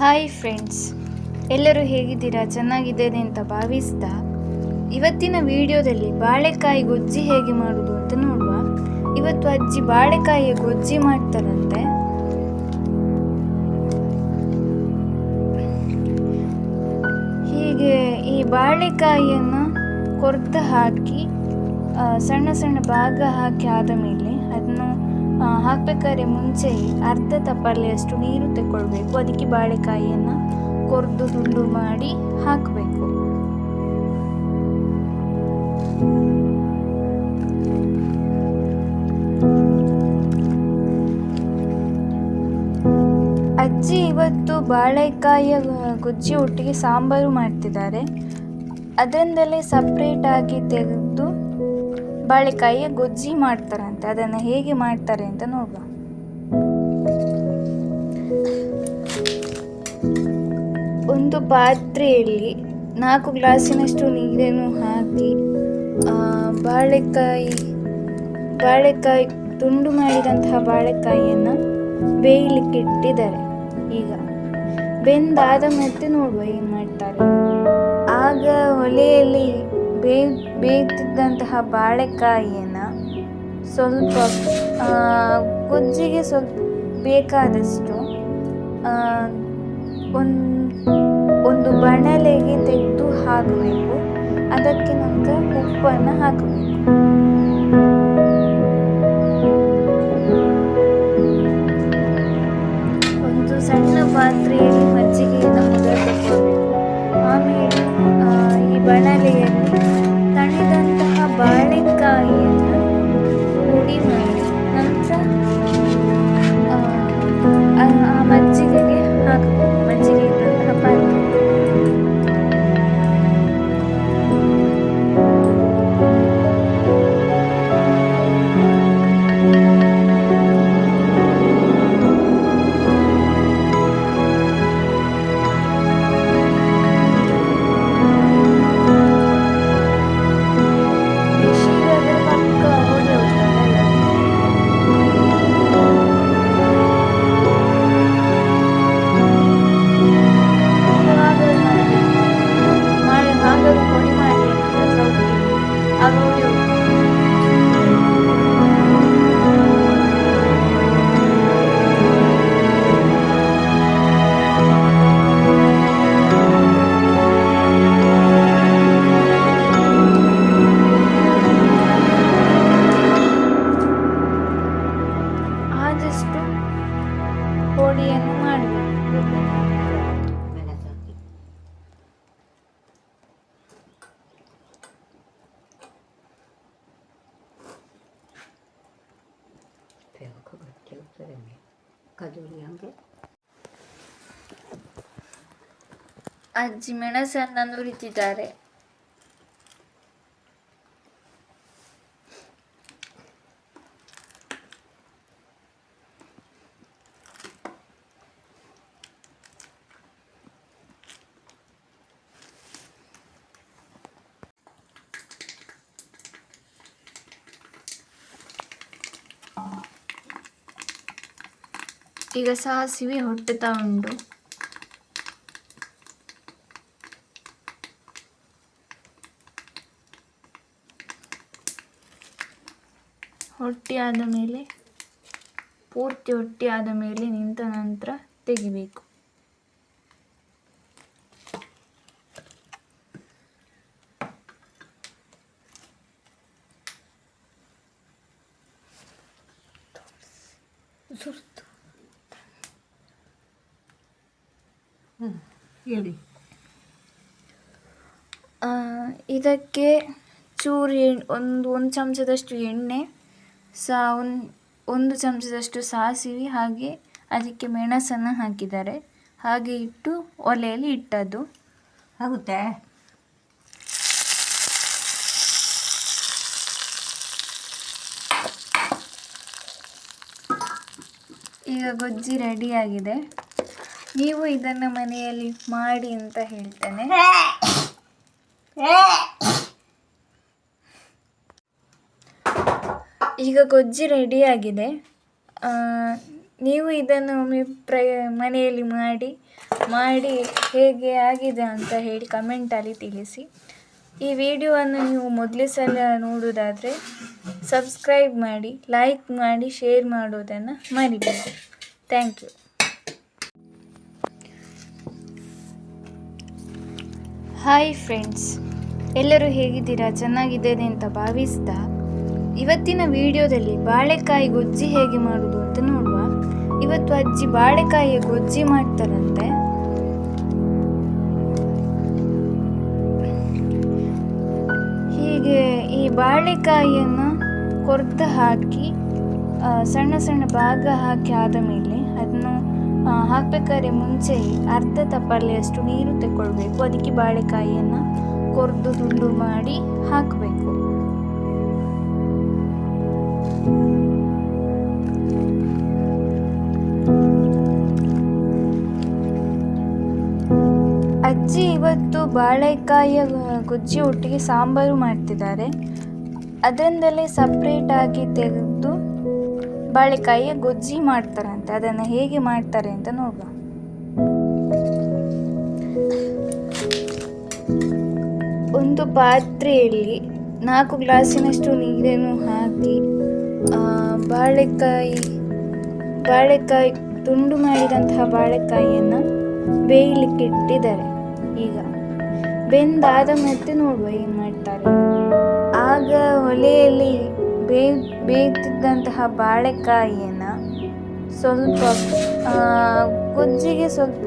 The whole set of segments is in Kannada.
Hi friends. ಎಲ್ಲರೂ ಹೇಗಿದ್ದೀರಾ? ಚೆನ್ನಾಗಿದ್ದೇನೆ ಅಂತ ಭಾವಿಸ್ತಾ, ಇವತ್ತಿನ ವಿಡಿಯೋದಲ್ಲಿ ಬಾಳೆಕಾಯಿ ಗೊಜ್ಜಿ ಹೇಗೆ ಮಾಡೋದು ಅಂತ ನೋಡುವ. ಇವತ್ತು ಅಜ್ಜಿ ಬಾಳೆಕಾಯಿಯ ಗೊಜ್ಜಿ ಮಾಡ್ತಾರಂತೆ. ಹೀಗೆ ಈ ಬಾಳೆಕಾಯಿಯನ್ನು ಕೊರ್ದು ಹಾಕಿ ಸಣ್ಣ ಸಣ್ಣ ಭಾಗ ಹಾಕಿ ಆದ ಮೇಲೆ ಹಾಕ್ಬೇಕಾದ್ರೆ ಮುಂಚೆ ಅರ್ಧ ತಪ್ಪಲೆಯಷ್ಟು ನೀರು ತಗೊಳ್ಬೇಕು ಅದಕ್ಕೆ ಬಾಳೆಕಾಯಿಯನ್ನು ಕೊರ್ದು ತುಂಡು ಮಾಡಿ ಹಾಕಬೇಕು. ಅಜ್ಜಿ ಇವತ್ತು ಬಾಳೆಕಾಯಿಯ ಗುಜ್ಜಿ ಒಟ್ಟಿಗೆ ಸಾಂಬಾರು ಮಾಡ್ತಿದ್ದಾರೆ. ಅದರಿಂದಲೇ ಸಪ್ರೇಟ್ ಆಗಿ ಬಾಳೆಕಾಯಿಯ ಗೊಜ್ಜಿ ಮಾಡ್ತಾರಂತೆ. ಅದನ್ನು ಹೇಗೆ ಮಾಡ್ತಾರೆ ಅಂತ ನೋಡುವ. ಒಂದು ಪಾತ್ರೆಯಲ್ಲಿ ನಾಲ್ಕು ಗ್ಲಾಸಿನಷ್ಟು ನೀರನ್ನು ಹಾಕಿ ಬಾಳೆಕಾಯಿ ಬಾಳೆಕಾಯಿ ತುಂಡು ಮಾಡಿದಂತಹ ಬಾಳೆಕಾಯಿಯನ್ನು ಬೇಯಲಿಕ್ಕೆ ಇಟ್ಟಿದ್ದಾರೆ. ಈಗ ಬೆಂದಾದ ಮತ್ತೆ ನೋಡುವ ಏನು ಮಾಡ್ತಾರೆ. ಆಗ ಒಲೆಯಲ್ಲಿ ಬೇಯ್ ಬೇಯ್ತಿದ್ದಂತಹ ಬಾಳೆಕಾಯಿಯನ್ನು ಸ್ವಲ್ಪ ಗೊಜ್ಜಿಗೆ ಸ್ವಲ್ಪ ಬೇಕಾದಷ್ಟು ಒಂದು ಒಂದು ಬಣಲೆಗೆ ತೆಗೆದು ಹಾಕಬೇಕು. ಅದಕ್ಕೆ ನಂತರ ಉಪ್ಪನ್ನು ಹಾಕಬೇಕು. ಪುಡಿಯನ್ನು ಮಾಡಬೇಕು ಖಜೂರಿ ಹಂಗೆ ಅಜ್ಜಿ ಮೆಣಸನ್ನು ನುರಿತಿದ್ದಾರೆ ಈಗ ಸಾಸಿವೆ ಹೊಟ್ಟೆ ತಗೊಂಡು ಹೊಟ್ಟಿ ಆದ ಮೇಲೆ ಪೂರ್ತಿ ಹೊಟ್ಟಿ ಆದ ಮೇಲೆ ನಿಂತ ನಂತರ ತೆಗಿಬೇಕು. ಹೇಳಿ. ಇದಕ್ಕೆ ಚೂರು ಎಣ್ ಒಂದು ಒಂದು ಚಮಚದಷ್ಟು ಎಣ್ಣೆ ಸಾ ಒಂದು ಒಂದು ಚಮಚದಷ್ಟು ಸಾಸಿವೆ ಹಾಗೆ ಅದಕ್ಕೆ ಮೆಣಸನ್ನು ಹಾಕಿದ್ದಾರೆ. ಹಾಗೆ ಇಟ್ಟು ಒಲೆಯಲ್ಲಿ ಇಟ್ಟದ್ದು. ಆಗುತ್ತೆ. ಈಗ ಗೊಜ್ಜಿ ರೆಡಿಯಾಗಿದೆ ನೀವು ಇದನ್ನು ಮನೆಯಲ್ಲಿ ಮಾಡಿ ಅಂತ ಹೇಳ್ತೇನೆ. ಈಗ ಗೊಜ್ಜಿ ರೆಡಿಯಾಗಿದೆ ನೀವು ಇದನ್ನು ಒಮ್ಮೆ ಪ್ರಯ ಮನೆಯಲ್ಲಿ ಮಾಡಿ ಮಾಡಿ ಹೇಗೆ ಆಗಿದೆ ಅಂತ ಹೇಳಿ ಕಮೆಂಟಲ್ಲಿ ತಿಳಿಸಿ. ಈ ವಿಡಿಯೋವನ್ನು ನೀವು ಮೊದಲೇ ಸಲ ನೋಡೋದಾದರೆ ಸಬ್ಸ್ಕ್ರೈಬ್ ಮಾಡಿ ಲೈಕ್ ಮಾಡಿ ಶೇರ್ ಮಾಡೋದನ್ನು ಮರಿಬೇಡಿ. Thank you hi friends. ಎಲ್ಲರೂ ಹೇಗಿದ್ದೀರಾ? ಚೆನ್ನಾಗಿದ್ದೇನೆ ಅಂತ ಭಾವಿಸ್ತಾ ಇವತ್ತಿನ ವಿಡಿಯೋದಲ್ಲಿ ಬಾಳೆಕಾಯಿ ಗೊಜ್ಜಿ ಹೇಗೆ ಮಾಡೋದು ಅಂತ ನೋಡುವ. ಇವತ್ತು ಅಜ್ಜಿ ಬಾಳೆಕಾಯಿಯ ಗೊಜ್ಜಿ ಮಾಡ್ತಾರಂತೆ. ಹೀಗೆ ಈ ಬಾಳೆಕಾಯಿಯನ್ನು ಕೊರ್ದು ಹಾಕಿ ಸಣ್ಣ ಸಣ್ಣ ಭಾಗ ಹಾಕಿ ಆದ ಮೇಲೆ ಹಾಕ್ಬೇಕಾದ್ರೆ ಮುಂಚೆ ಅರ್ಧ ತಪ್ಪಲೆಯಷ್ಟು ನೀರು ತಗೊಳ್ಬೇಕು ಅದಕ್ಕೆ ಬಾಳೆಕಾಯಿಯನ್ನು ಕೊರ್ದು ತುಂಡು ಮಾಡಿ ಹಾಕಬೇಕು. ಅಜ್ಜಿ ಇವತ್ತು ಬಾಳೆಕಾಯಿಯ ಗುಜ್ಜಿ ಒಟ್ಟಿಗೆ ಸಾಂಬಾರು ಮಾಡ್ತಿದ್ದಾರೆ. ಅದರಿಂದಲೇ ಸಪ್ರೇಟಾಗಿ ತೆಗೆದು ಬಾಳೆಕಾಯಿಯ ಗೊಜ್ಜಿ ಮಾಡ್ತಾರಂತೆ. ಅದನ್ನು ಹೇಗೆ ಮಾಡ್ತಾರೆ ಅಂತ ನೋಡುವ. ಒಂದು ಪಾತ್ರೆಯಲ್ಲಿ ನಾಲ್ಕು ಗ್ಲಾಸಿನಷ್ಟು ನೀರನ್ನು ಹಾಕಿ ಬಾಳೆಕಾಯಿ ಬಾಳೆಕಾಯಿ ತುಂಡು ಮಾಡಿದಂತಹ ಬಾಳೆಕಾಯಿಯನ್ನು ಬೇಯಲಿಕ್ಕೆ ಇಟ್ಟಿದ್ದಾರೆ. ಈಗ ಬೆಂದಾದ ಮತ್ತೆ ನೋಡುವ ಏನು ಮಾಡ್ತಾರೆ. ಆಗ ಒಲೆಯಲ್ಲಿ ಬೇಯ್ ಬೇಯ್ತಿದ್ದಂತಹ ಬಾಳೆಕಾಯಿಯನ್ನು ಸ್ವಲ್ಪ ಗೊಜ್ಜಿಗೆ ಸ್ವಲ್ಪ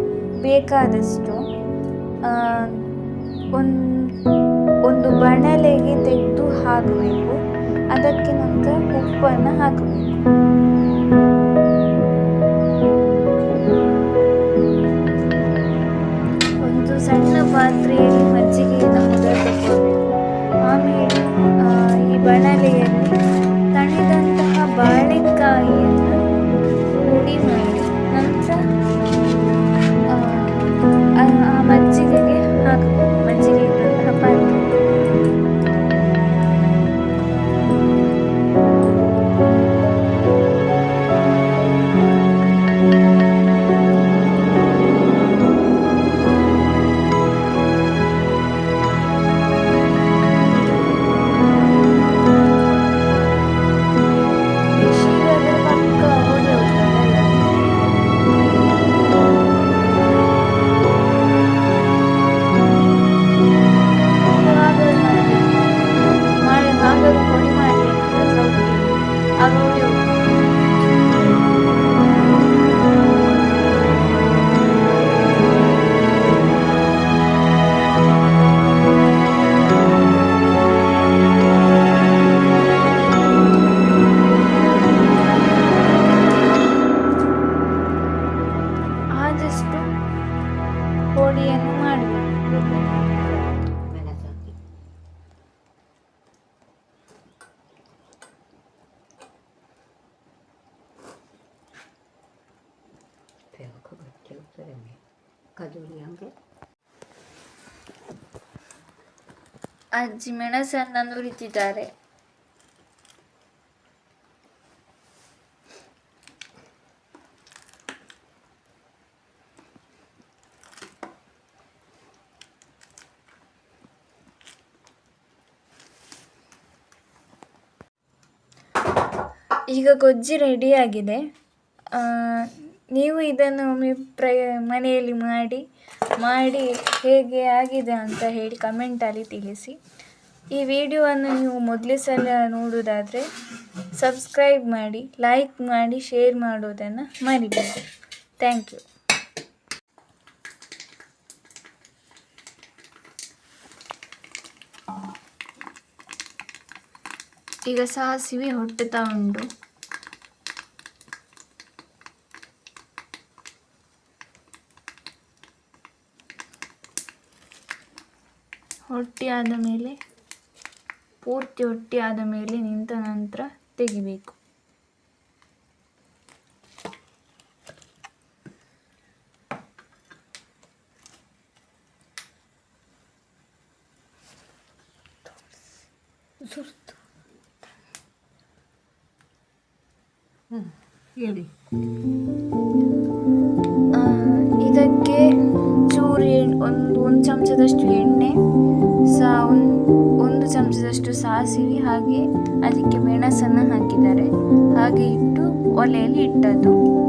ಬೇಕಾದಷ್ಟು ಒಂದು ಒಂದು ಬಣಲೆಗೆ ತೆಗೆದು ಹಾಕಬೇಕು. ಅದಕ್ಕೆ ನಂತರ ಉಪ್ಪನ್ನು ಹಾಕಬೇಕು. ಆದಷ್ಟು ಪೋಡಿಯನ್ನು ಮಾಡಬೇಕು ಅಜ್ಜಿ ಮೆಣಸನ್ನು ನುರಿತಿದ್ದಾರೆ ಈಗ ಗೊಜ್ಜಿ ರೆಡಿಯಾಗಿದೆ ನೀವು ಇದನ್ನು ಒಮ್ಮೆ ಪ್ರಯ ಮನೆಯಲ್ಲಿ ಮಾಡಿ. ಮಾಡಿ ಹೇಗೆ ಆಗಿದೆ ಅಂತ ಹೇಳಿ ಕಮೆಂಟಲ್ಲಿ ತಿಳಿಸಿ. ಈ ವಿಡಿಯೋವನ್ನು ನೀವು ಮೊದಲೇ ಸಲ ನೋಡೋದಾದರೆ ಸಬ್ಸ್ಕ್ರೈಬ್ ಮಾಡಿ ಲೈಕ್ ಮಾಡಿ ಶೇರ್ ಮಾಡೋದನ್ನು ಮರಿಬೇಡಿ. ಥ್ಯಾಂಕ್ ಯು ಈಗ ಸಾಸಿವೆ ಹೊಟ್ಟುತ್ತಾ ಉಂಟು. ಹೊಟ್ಟೆ ಆದ ಮೇಲೆ ಪೂರ್ತಿ ಹೊಟ್ಟಿ ಆದ ಮೇಲೆ ನಿಂತ ನಂತರ ತೆಗಿಬೇಕು. ಹೇಳಿ. ಇದಕ್ಕೆ ಚೂರು ಎಣ್ಣೆ ಒಂದು ಒಂದು ಚಮಚದಷ್ಟು ಎಣ್ಣೆ ಒಂದು ಒಂದು ಚಮಚದಷ್ಟು ಸಾಸಿವೆ ಹಾಗೆ ಅದಕ್ಕೆ ಮೆಣಸನ್ನು ಹಾಕಿದ್ದಾರೆ. ಹಾಗೆ ಇಟ್ಟು ಒಲೆಯಲ್ಲಿ ಇಟ್ಟದ್ದು.